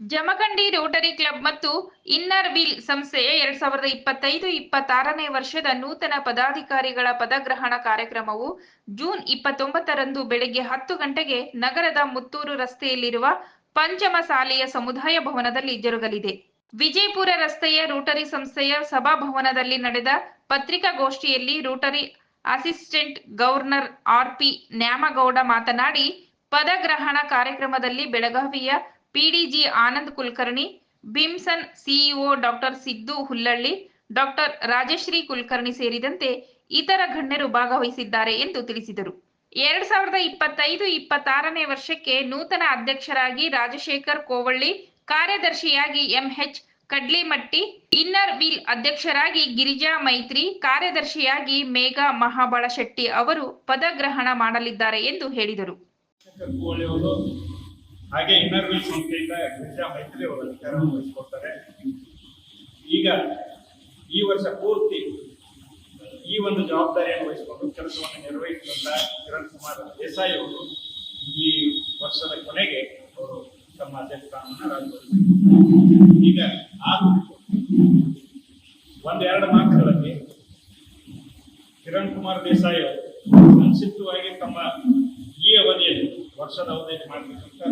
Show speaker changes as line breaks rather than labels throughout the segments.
Jamkhandi Rotary club ಮತ್ತು inner wheel ಸಂಸ್ಥೆಯ ಎರಡ್ ಸಾವಿರದ ಇಪ್ಪತ್ತೈದು, ಇಪ್ಪತ್ತಾರನೇ ವರ್ಷದ ನೂತನ ಪದಾಧಿಕಾರಿಗಳ ಪದಗ್ರಹಣ ಕಾರ್ಯಕ್ರಮವು ಜೂನ್ ಇಪ್ಪತ್ತೊಂಬತ್ತರಂದು ಬೆಳಗ್ಗೆ ಹತ್ತು ಗಂಟೆಗೆ ನಗರದ ಮುತ್ತೂರು ರಸ್ತೆಯಲ್ಲಿರುವ ಪಂಚಮಸಾಲಿಯ ಸಮುದಾಯ ಭವನದಲ್ಲಿ ಜರುಗಲಿದೆ. ವಿಜಯಪುರ ರಸ್ತೆಯ ರೋಟರಿ ಸಂಸ್ಥೆಯ ಸಭಾಭವನದಲ್ಲಿ ನಡೆದ ಪತ್ರಿಕಾಗೋಷ್ಠಿಯಲ್ಲಿ rotary assistant governor RP Nyamagouda ಮಾತನಾಡಿ, ಪದಗ್ರಹಣ ಕಾರ್ಯಕ್ರಮದಲ್ಲಿ ಬೆಳಗಾವಿಯ PDG Anand Kulkarni ಬಿಮ್ಸನ್ CEO doctor Siddu Hullalli, doctor Rajashree Kulkarni ಸೇರಿದಂತೆ ಇತರ ಗಣ್ಯರು ಭಾಗವಹಿಸಿದ್ದಾರೆ ಎಂದು ತಿಳಿಸಿದರು. ಎರಡ್ ಸಾವಿರದ ಇಪ್ಪತ್ತೈದು ಇಪ್ಪತ್ತಾರನೇ ವರ್ಷಕ್ಕೆ ನೂತನ ಅಧ್ಯಕ್ಷರಾಗಿ ರಾಜಶೇಖರ್ ಕೋವಳ್ಳಿ, ಕಾರ್ಯದರ್ಶಿಯಾಗಿ ಎಂಎಚ್ ಕಡ್ಲಿಮಟ್ಟಿ, ಇನ್ನರ್ ವೀಲ್ ಅಧ್ಯಕ್ಷರಾಗಿ ಗಿರಿಜಾ ಮೈತ್ರಿ, ಕಾರ್ಯದರ್ಶಿಯಾಗಿ ಮೇಘಾ ಮಹಾಬಳಶೆಟ್ಟಿ ಅವರು ಪದಗ್ರಹಣ ಮಾಡಲಿದ್ದಾರೆ ಎಂದು ಹೇಳಿದರು.
ಹಾಗೆ ಇನ್ನರ್ ವೀಲ್ ಸಂಸ್ಥೆಯಿಂದ ಗಿರಿಜಾ ಮೈತ್ರಿ ಅವರು ಅಧಿಕಾರವನ್ನು ವಹಿಸಿಕೊಡ್ತಾರೆ ಈಗ ಈ ವರ್ಷ ಪೂರ್ತಿ ಈ ಒಂದು ಜವಾಬ್ದಾರಿಯನ್ನು ವಹಿಸಿಕೊಂಡು ಕೆಲಸವನ್ನು ನಿರ್ವಹಿಸಿದಂತ ಕಿರಣ್ ಕುಮಾರ್ ದೇಸಾಯಿ ಅವರು ಈ ವರ್ಷದ ಕೊನೆಗೆ ಅವರು ತಮ್ಮ ಅಧ್ಯಕ್ಷ ಸ್ಥಾನವನ್ನು ರಾಜಭವನ ಈಗ ಆಗಬೇಕು ಒಂದೆರಡು ಮಾತುಗಳಲ್ಲಿ ಕಿರಣ್ ಕುಮಾರ್ ದೇಸಾಯಿ ಅವರು ಸಂಕ್ಷಿಪ್ತವಾಗಿ ತಮ್ಮ ಈ ಅವಧಿಯಲ್ಲಿ ವರ್ಷದ ಅವಧಿಯಲ್ಲಿ ಮಾಡಬೇಕಂತ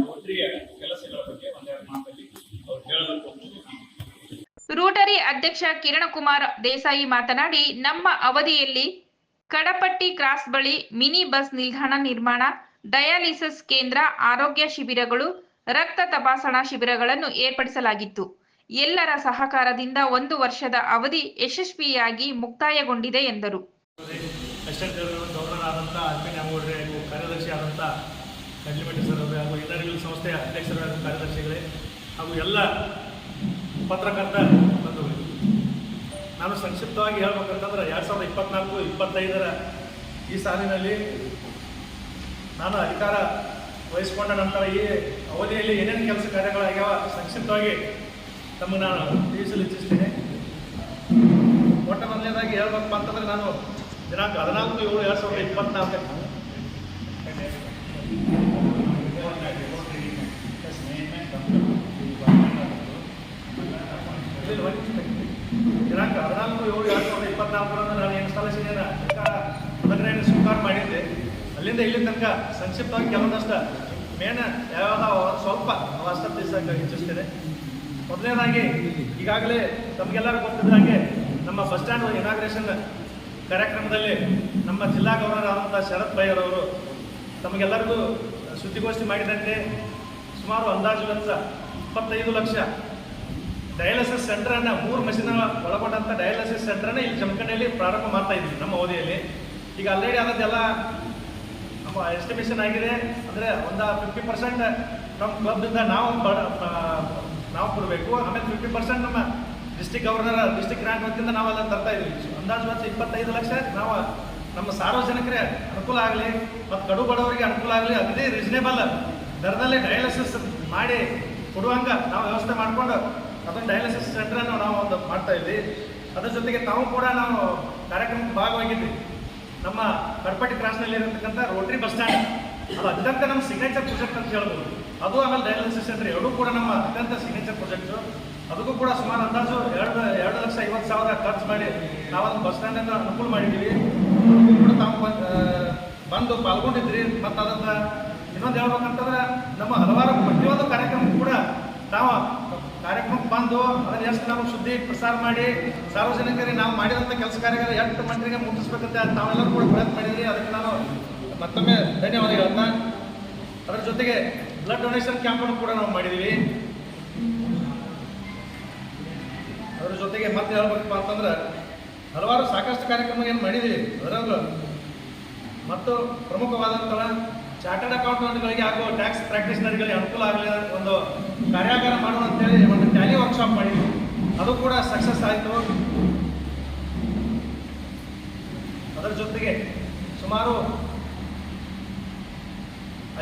ಕೆಲಸಗಳ ಬಗ್ಗೆ ಒಂದೆರಡು ಮಾತಲ್ಲಿ ಅವ್ರು ಹೇಳಬೇಕು ಅಂತ
ರೋಟರಿ ಅಧ್ಯಕ್ಷ ಕಿರಣಕುಮಾರ್ ದೇಸಾಯಿ ಮಾತನಾಡಿ ನಮ್ಮ ಅವಧಿಯಲ್ಲಿ ಕಡಪಟ್ಟಿ ಕ್ರಾಸ್ ಬಳಿ ಮಿನಿ ಬಸ್ ನಿಲ್ದಾಣ ನಿರ್ಮಾಣ ಡಯಾಲಿಸಿಸ್ ಕೇಂದ್ರ ಆರೋಗ್ಯ ಶಿಬಿರಗಳು ರಕ್ತ ತಪಾಸಣಾ ಶಿಬಿರಗಳನ್ನು ಏರ್ಪಡಿಸಲಾಗಿತ್ತು. ಎಲ್ಲರ ಸಹಕಾರದಿಂದ ಒಂದು ವರ್ಷದ ಅವಧಿ ಯಶಸ್ವಿಯಾಗಿ ಮುಕ್ತಾಯಗೊಂಡಿದೆ ಎಂದರು.
ಆದಂಥ ಸರ್ ಅವರು, ಹಾಗೂ ಇನ್ನರ್ವಿಲ್ ಸಂಸ್ಥೆಯ ಅಧ್ಯಕ್ಷರ ಕಾರ್ಯದರ್ಶಿಗಳೇ, ಹಾಗೂ ಎಲ್ಲ ಪತ್ರಕರ್ತ ಬಂಧುಗಳು. ನಾನು ಸಂಕ್ಷಿಪ್ತವಾಗಿ ಹೇಳ್ಬೇಕಂತಂದ್ರೆ ಎರಡು ಸಾವಿರದ ಇಪ್ಪತ್ನಾಲ್ಕು, ಇಪ್ಪತ್ತೈದರ ಈ ಸಾಲಿನಲ್ಲಿ ನಾನು ಅಧಿಕಾರ ವಹಿಸಿಕೊಂಡ ನಂತರ ಈ ಅವಧಿಯಲ್ಲಿ ಏನೇನು ಕೆಲಸ ಕಾರ್ಯಗಳಾಗ್ಯಾವ ಸಂಕ್ಷಿಪ್ತವಾಗಿ ತಮ್ಮ ನಾನು ತಿಳಿಸಲು ಇಚ್ಛಿಸ್ತೇನೆ. ಮೊಟ್ಟ ಮೊದಲನೇದಾಗಿ ಹೇಳ್ಬೇಕಪ್ಪ ಅಂತಂದ್ರೆ ನಾನು ದಿನಾಂಕ ಹದಿನಾಲ್ಕು ಏಳು ಎರಡು ಸಾವಿರದ ಇಪ್ಪತ್ನಾಲ್ಕು. ದಿನಾಂಕ ಹದಿನಾಲ್ಕು ಏಳು ಎರಡು ಸಾವಿರದ ಇಪ್ಪತ್ನಾಲ್ಕರಂದು ನಾನು ಇನ್ಸ್ಟಾಲೇಷನ್ ಪದಗ್ರಹಣ ಸ್ವೀಕಾರ ಮಾಡಿದ್ದೆ ಅಲ್ಲಿಂದ ಇಲ್ಲಿ ತನಕ ಸಂಕ್ಷಿಪ್ತವಾಗಿ ಕೆಲವೊಂದಷ್ಟು ಮೇನ ಯಾವ ಸ್ವಲ್ಪ ತಿಳಿಸಕ್ಕೆ ಇಚ್ಛಿಸ್ತೇನೆ ಮೊದಲನೇದಾಗಿ ಈಗಾಗಲೇ ತಮಗೆಲ್ಲರೂ ಗೊತ್ತಿದ್ದ ಹಾಗೆ ನಮ್ಮ ಬಸ್ ಸ್ಟ್ಯಾಂಡ್ ಇನಾಗ್ರೇಷನ್ ಕಾರ್ಯಕ್ರಮದಲ್ಲಿ ನಮ್ಮ ಜಿಲ್ಲಾ ಗವರ್ನರ್ ಆದಂಥ ಶರತ್ ಬೈಯರ್ ಅವರು ತಮಗೆಲ್ಲರಿಗೂ ಸುದ್ದಿಗೋಷ್ಠಿ ಮಾಡಿದಂತೆ ಸುಮಾರು ಅಂದಾಜು ವೆಚ್ಚ ಇಪ್ಪತ್ತೈದು ಲಕ್ಷ ಡಯಾಲಿಸಿಸ್ ಸೆಂಟ್ರನ್ನು ಮೂರು ಮಷಿನ್ ಒಳಗೊಂಡಂಥ ಡಯಾಲಿಸಿಸ್ ಸೆಂಟರ್ ಇಲ್ಲಿ ಜಮಖಂಡಿಯಲ್ಲಿ ಪ್ರಾರಂಭ ಮಾಡ್ತಾ ಇದ್ವಿ ನಮ್ಮ ಅವಧಿಯಲ್ಲಿ. ಈಗ ಆಲ್ರೆಡಿ ನಮ್ಮ ಎಸ್ಟಿಮೇಷನ್ ಆಗಿದೆ. ಅಂದರೆ ಒಂದು ಫಿಫ್ಟಿ ಪರ್ಸೆಂಟ್ ನಮ್ಮ ಕ್ಲಬ್ದಿಂದ ನಾವು ನಾವು ಕೊಡಬೇಕು. ಆಮೇಲೆ ಫಿಫ್ಟಿ ಪರ್ಸೆಂಟ್ ನಮ್ಮ ಡಿಸ್ಟಿಕ್ ಗವರ್ನರ್ ಡಿಸ್ಟಿಕ್ ಗ್ರಾಂಟ್ ವತಿಯಿಂದ ನಾವೆಲ್ಲ ತರ್ತಾ ಇದ್ವಿ. ಅಂದಾಜು ವರ್ಷ ಇಪ್ಪತ್ತೈದು ಲಕ್ಷ. ನಾವು ನಮ್ಮ ಸಾರ್ವಜನಿಕರೇ ಅನುಕೂಲ ಆಗಲಿ ಮತ್ತು ಕಡು ಬಡವರಿಗೆ ಅನುಕೂಲ ಆಗಲಿ ಅದೇ ರೀಸನೇಬಲ್ ದರದಲ್ಲಿ ಡಯಾಲಿಸಿಸ್ ಮಾಡಿ ಕೊಡುವಂಗ ನಾವು ವ್ಯವಸ್ಥೆ ಮಾಡಿಕೊಂಡು ಅದನ್ನು ಡಯಾಲಿಸಿಸ್ ಸೆಂಟ್ರನ್ನು ನಾವು ಒಂದು ಮಾಡ್ತಾ ಇದ್ವಿ. ಅದ್ರ ಜೊತೆಗೆ ತಾವು ಕೂಡ ನಾವು ಕಾರ್ಯಕ್ರಮಕ್ಕೆ ಭಾಗವಾಗಿದ್ವಿ. ನಮ್ಮ ಕಡ್ಪಟ್ಟಿ ಕ್ರಾಸ್ನಲ್ಲಿ ಇರತಕ್ಕಂಥ ರೋಟ್ರಿ ಬಸ್ ಸ್ಟ್ಯಾಂಡ್ ಅದು ಅತ್ಯಂತ ನಮ್ಮ ಸಿಗ್ನೇಚರ್ ಪ್ರಾಜೆಕ್ಟ್ ಅಂತ ಹೇಳ್ಬೋದು. ಅದು ಆಮೇಲೆ ಡಯಾಲಿಸಿಸ್ ಸೆಂಟರ್ ಎರಡೂ ಕೂಡ ನಮ್ಮ ಅತ್ಯಂತ ಸಿಗ್ನೇಚರ್ ಪ್ರಾಜೆಕ್ಟ್ ಅದಕ್ಕೂ ಕೂಡ ಸುಮಾರು ಅಂದಾಜು ಎರಡು ಎರಡು ಲಕ್ಷ ಐವತ್ತು ಸಾವಿರ ಖರ್ಚು ಮಾಡಿ ನಾವು ಅದನ್ನು ಬಸ್ ಸ್ಟ್ಯಾಂಡನ್ನು ಅನುಕೂಲ ಮಾಡಿದ್ದೀವಿ. ಕೂಡ ತಾವು ಬಂದ್- ಪಾಲ್ಗೊಂಡಿದ್ರಿ. ಮತ್ತು ಇನ್ನೊಂದು ಹೇಳ್ಬೇಕಂತಂದ್ರೆ ನಮ್ಮ ಹಲವಾರು ಪ್ರತಿಯೊಂದು ಕಾರ್ಯಕ್ರಮ ಕೂಡ ತಾವು ಕಾರ್ಯಕ್ರಮಕ್ಕೆ ಬಂದು ಅದನ್ನು ಎಷ್ಟು ನಾವು ಸುದ್ದಿ ಪ್ರಸಾರ ಮಾಡಿ ಸಾರ್ವಜನಿಕರಿಗೆ ನಾವು ಮಾಡಿದಂಥ ಕೆಲಸ ಕಾರ್ಯಗಳು ಎಷ್ಟು ಮಂದಿಗೆ ಮುಟ್ಟಿಸ್ಬೇಕಂತ ತಾವೆಲ್ಲರೂ ಕೂಡ ಪ್ರಯತ್ನ ಮಾಡಿದ್ರಿ. ಅದಕ್ಕೆ ನಾನು ಮತ್ತೊಮ್ಮೆ ಧನ್ಯವಾದಗಳನ್ನ ಅದರ ಜೊತೆಗೆ ಬ್ಲಡ್ ಡೊನೇಷನ್ ಕ್ಯಾಂಪನ್ನು ಕೂಡ ನಾವು ಮಾಡಿದ್ದೀವಿ ಅದರ ಜೊತೆಗೆ ಮತ್ತೆ ಹೇಳ್ಬೇಕಪ್ಪ ಅಂತಂದ್ರೆ ಹಲವಾರು ಸಾಕಷ್ಟು ಕಾರ್ಯಕ್ರಮ ಏನು ಮಾಡಿದ್ದೀವಿ ಅದರಲ್ಲೂ ಮತ್ತು ಪ್ರಮುಖವಾದಂತಹ ಚಾರ್ಟರ್ಡ್ ಅಕೌಂಟೆಂಟ್ಗಳಿಗೆ ಹಾಗೂ ಟ್ಯಾಕ್ಸ್ ಪ್ರಾಕ್ಟೀಸ್ನರ್ಗಳಿಗೆ ಅನುಕೂಲ ಆಗಲಿ ಒಂದು ಕಾರ್ಯಾಗಾರ ಮಾಡೋಣ ಅಂತೇಳಿ ಒಂದು ಟ್ಯಾಲಿ ವರ್ಕ್ಶಾಪ್ ಮಾಡಿದ್ವಿ. ಅದು ಕೂಡ ಸಕ್ಸಸ್ ಆಯಿತು. ಅದರ ಜೊತೆಗೆ ಸುಮಾರು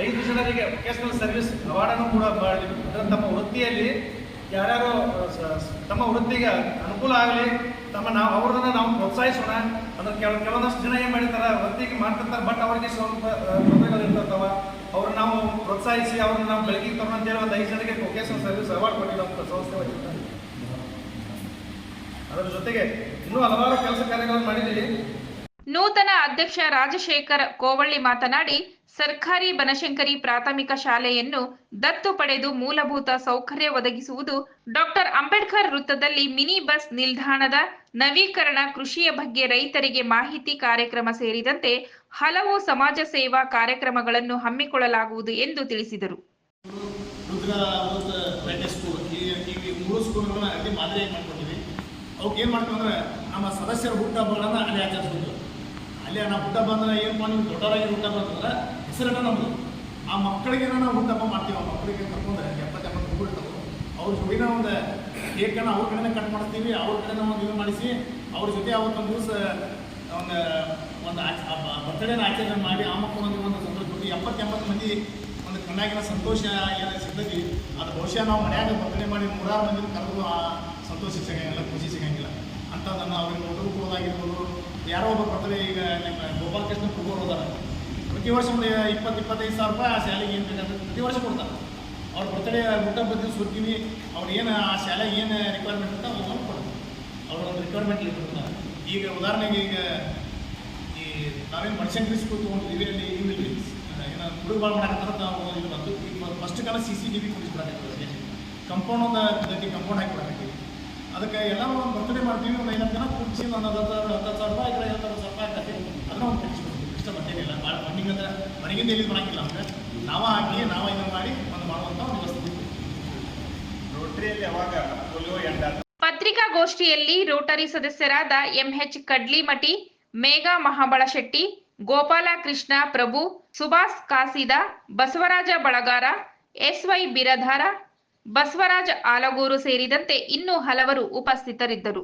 ಐದು ಜನರಿಗೆ ವೊಕೇಶನಲ್ ಸರ್ವಿಸ್ ಅವಾರ್ಡನ್ನು ಕೂಡ ಮಾಡಿದ್ವಿ. ಅದರ ತಮ್ಮ ವೃತ್ತಿಯಲ್ಲಿ ಯಾರ್ಯಾರು ತಮ್ಮ ವೃತ್ತಿಗೆ ಅನುಕೂಲ ಆಗಲಿ ತಮ್ಮ ನಾವು ಅವ್ರನ್ನ ನಾವು ಪ್ರೋತ್ಸಾಹಿಸೋಣ ಅಂದ್ರೆ ಕೆಲವು ಕೆಲವೊಂದಷ್ಟು ಜನ ಏನು ಮಾಡಿರ್ತಾರೆ ವೃತ್ತಿಗೆ ಮಾಡ್ತಿರ್ತಾರೆ ಬಟ್ ಅವರಿಗೆ ಸ್ವಲ್ಪ ಆ, ತೊಂದರೆಗಳು ಇರ್ತಿರ್ತಾವ ಅವ್ರು ನಾವು ಪ್ರೋತ್ಸಾಹಿಸಿ ಅವ್ರನ್ನ ನಾವು ಬೆಳಗ್ಗೆ ತರೋಣ ಅಂತೇಳಿ ಒಂದು ಐದು ಜನಕ್ಕೆ ವೊಕೇಶನ್ ಸರ್ವಿಸ್ ಅವಾರ್ಡ್ ಕೊಟ್ಟಿರುವಂಥ ಸಂಸ್ಥೆ ವಹಿಸಿದ್ದಾರೆ ಅದರ ಜೊತೆಗೆ ಇನ್ನೂ ಹಲವಾರು ಕೆಲಸ ಕಾರ್ಯಗಳನ್ನು ಮಾಡಿದ್ದೀವಿ.
ನೂತನ ಅಧ್ಯಕ್ಷ ರಾಜಶೇಖರ್ ಕೋವಳ್ಳಿ ಮಾತನಾಡಿ, ಸರ್ಕಾರಿ ಬನಶಂಕರಿ ಪ್ರಾಥಮಿಕ ಶಾಲೆಯನ್ನು ದತ್ತು ಪಡೆದು ಮೂಲಭೂತ ಸೌಕರ್ಯ ಒದಗಿಸುವುದು ಡಾಕ್ಟರ್ ಅಂಬೇಡ್ಕರ್ ವೃತ್ತದಲ್ಲಿ ಮಿನಿ ಬಸ್ ನಿಲ್ದಾಣದ ನವೀಕರಣ ಕೃಷಿಯ ಬಗ್ಗೆ ರೈತರಿಗೆ ಮಾಹಿತಿ ಕಾರ್ಯಕ್ರಮ ಸೇರಿದಂತೆ ಹಲವು ಸಮಾಜ ಸೇವಾ ಕಾರ್ಯಕ್ರಮಗಳನ್ನು ಹಮ್ಮಿಕೊಳ್ಳಲಾಗುವುದು ಎಂದು ತಿಳಿಸಿದರು.
ನಮ್ಮ ಸದಸ್ಯರ ಅಲ್ಲಿ ಅಲ್ಲಿ ನಾವು ಊಟ ಬಂದ್ರೆ ಏನಪ್ಪ ಮಾಡಿ ದೊಡ್ಡವರಾಗಿ ಊಟ ಬಂದ್ರೆ ಹೆಸರನ್ನ ನಮ್ಮದು ಆ ಮಕ್ಕಳಿಗೆ ನಾವು ಊಟ ಮಾಡ್ತೀವಿ, ಆ ಮಕ್ಕಳಿಗೆ ಕರ್ಕೊಂಡು ಎಪ್ಪತ್ತು ಎಪ್ಪತ್ತು ಇರ್ತಾವೆ ಅವ್ರ ಜೋಡಿನ ಒಂದು ಕೇಕನ್ನು ಅವ್ರ ಕಡೆನೇ ಕಟ್ ಮಾಡ್ತೀವಿ ಅವ್ರ ಕಡೆನೇ ಒಂದು ಇದು ಮಾಡಿಸಿ, ಅವ್ರ ಜೊತೆ ಅವತ್ತೊಂದು ದಿವಸ ಒಂದು ಒಂದು ಬರ್ತಡೇನ ಆಚರಣೆ ಮಾಡಿ, ಆ ಮಕ್ಕಳೊಂದಿಗೆ ಒಂದು ಸಂತೋಷ ಕೊಟ್ಟು ಎಪ್ಪತ್ತು ಎಂಬತ್ತು ಮಂದಿ ಒಂದು ಕಣ್ಣಾಗಿನ ಸಂತೋಷ ಏನ ಸಿಗ್ತೈತಿ ಅದು ಬಹುಶಃ ನಾವು ಮನ್ಯಾಗ ಬರ್ತಡೇ ಮಾಡಿ ನೂರಾರು ಮಂದಿ ಕರೆದು ಆ ಸಂತೋಷ ಸಿಗಂಗಿಲ್ಲ ಖುಷಿ ಸಿಗಂಗಿಲ್ಲ ಅಂಥದ್ದನ್ನು ಅವ್ರಿಗೆ ನೋಟು ಕೊಡೋದಾಗಿರ್ಬೋದು ಯಾರೋ ಒಬ್ಬ ಪ್ರತಿಭೆ ಈಗ ನಿಮ್ಮ ಗೋಪಾಲಕೃಷ್ಣ ಪ್ರಭು ಹೋದಾರ. ಪ್ರತಿ ವರ್ಷ ಒಂದು ಇಪ್ಪತ್ತು, ಇಪ್ಪತ್ತೈದು ಸಾವಿರ ರೂಪಾಯಿ ಆ ಶಾಲೆಗೆ ಏನು ಬೇಕಾದ್ರೆ ಪ್ರತಿ ವರ್ಷ ಕೊಡ್ತಾರೆ. ಅವ್ರ ಬರ್ತಡೇ ಊಟ ಬಂದು ಸುರ್ತೀವಿ ಅವ್ರು ಏನು ಆ ಶಾಲೆಗೆ ಏನು ರಿಕ್ವೈರ್ಮೆಂಟ್ ಅಂತ ಅವ್ರು ಕೊಡ್ತಾರೆ. ಅವ್ರ ಒಂದು ರಿಕ್ವೈರ್ಮೆಂಟ್ ಕೊಡ್ತಾರೆ. ಈಗ ಉದಾಹರಣೆಗೆ ಈಗ ಈ ನಾವೇನು ಮನುಷ್ಯಂಗ್ರಿ ಸ್ಕೂಲ್ ತೊಗೊಂಡಿದ್ದೀವಿ, ಅಲ್ಲಿ ಇವು ಇಲ್ಲಿ ಏನೋ ಹುಡುಗ ಭಾಳ ಮಾಡಕ್ಕಂತ ನಾವು ಇದು ಬಂತು. ಈಗ ಫಸ್ಟ್ ಕಾಲ ಸಿ ಸಿ ಟಿ ವಿ ಕುಡಿಸ್ಬಿಡಕ್ಕೆ ಕಂಪೌಂಡ್ ಒಂದು ಕಂಪೌಂಡ್ ಹಾಕಿಬಿಡಕ್ಕೆ ಅದಕ್ಕೆ ಎಲ್ಲರೂ ಒಂದು ಬರ್ತಡೇ ಮಾಡ್ತೀವಿ ಒಂದು ಐನತ್ತು ಜನ ಕುಡಿಸಿ ಒಂದು ಹತ್ತು ಹತ್ತು ಹತ್ತು ಸಾವಿರ ರೂಪಾಯಿ ಐದು ಸಾವಿರ ರೂಪಾಯಿ ಆಗ್ತದೆ ಅದನ್ನ ಒಂದು ಕಳಿಸ್ಬಿಡ್ತೀವಿ ಇಷ್ಟ ಮತ್ತೇನಿಲ್ಲ ಭಾಳ ಮಣ್ಣಿಗೆ ಅಂದ್ರೆ ಮನೆಗಿಂದ ಎಲ್ಲಿ ಮಾಡಿಲ್ಲ ಅಂದರೆ ನಾವೇ ಹಾಕಿ, ನಾವೇ ಇದನ್ನು ಮಾಡಿ ಒಂದು ಮಾಡುವಂಥ ಒಂದು ವ್ಯವಸ್ಥೆ.
ರೋಟ್ರಿಯಲ್ಲಿ ಯಾವಾಗ ಪೋಲಿಯೋ ಎಂಡ್
ಪತ್ರಿಕಾಗೋಷ್ಠಿಯಲ್ಲಿ ರೋಟರಿ ಸದಸ್ಯರಾದ ಎಂಎಚ್ ಕಡ್ಲಿಮಠಿ, ಮೇಘಾ ಮಹಾಬಳಶೆಟ್ಟಿ, ಗೋಪಾಲ ಕೃಷ್ಣ ಪ್ರಭು, ಸುಭಾಷ್ ಕಾಸಿದ, ಬಸವರಾಜ ಬಳಗಾರ, ಎಸ್ವೈ ಬಿರಧಾರ ಬಸವರಾಜ ಆಲಗೂರು ಸೇರಿದಂತೆ ಇನ್ನೂ ಹಲವರು ಉಪಸ್ಥಿತರಿದ್ದರು.